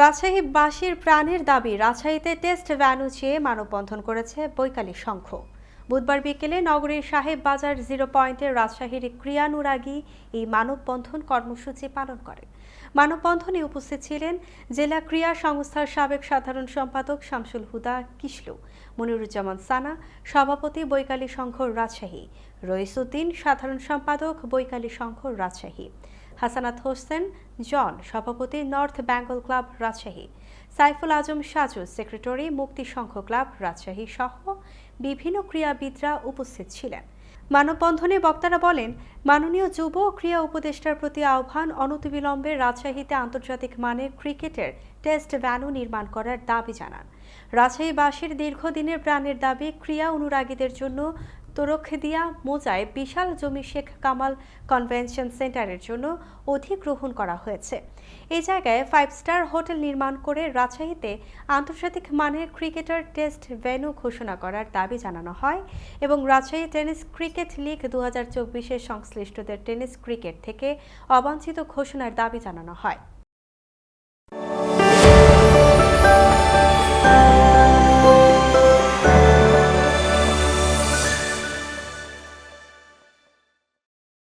রাজশাহী বাসীর প্রাণের দাবি, রাজশাহীতে টেস্ট ভ্যানু চেয়ে মানববন্ধন করেছে বৈকালী সংঘ। বুধবার বিকেলে নগরীর সাহেব বাজার জিরো পয়েন্টে রাজশাহীর ক্রিয়ানুরাগী এই মানববন্ধন কর্মসূচি পালন করে। মানববন্ধনে উপস্থিত ছিলেন জেলা ক্রীড়া সংস্থার সাবেক সাধারণ সম্পাদক শামসুল হুদা কিসলু মনিরুজ্জামান সানা, সভাপতি বৈকালী সংঘ রাজশাহী, রইসুদ্দিন সাধারণ সম্পাদক বৈকালী সংঘ রাজশাহী। হাসানাত হোসেন, জন, সভাপতি north Bengal club Rajshahi, Saiful Azam Saju, secretary Mukti Sangha club Rajshahi সহ বিভিন্ন ক্রীড়াবিদরা উপস্থিত ছিলেন। মানববন্ধনে বক্তারা বলেন, মাননীয় যুব ও ক্রীড়া উপদেষ্টার প্রতি আহ্বান অনতিবিলম্বে রাজশাহীতে আন্তর্জাতিক মানের ক্রিকেটের টেস্ট ভ্যানু নির্মাণ করার দাবি জানান। রাজশাহীবাসীর দীর্ঘদিনের প্রাণের দাবি, ক্রীড়া অনুরাগীদের জন্য তোরক্ষদিয়া মোজায় বিশাল জমি শেখ কামাল কনভেনশন সেন্টারের জন্য অধিগ্রহণ করা হয়েছে। এই জায়গায় ফাইভ স্টার হোটেল নির্মাণ করে রাজশাহীতে আন্তর্জাতিক মানের ক্রিকেটার টেস্ট ভেন্যু ঘোষণা করার দাবি জানানো হয় এবং রাজশাহী টেনিস ক্রিকেট লিগ দু হাজার সংশ্লিষ্টদের টেনিস ক্রিকেট থেকে অবাঞ্ছিত ঘোষণার দাবি জানানো হয়।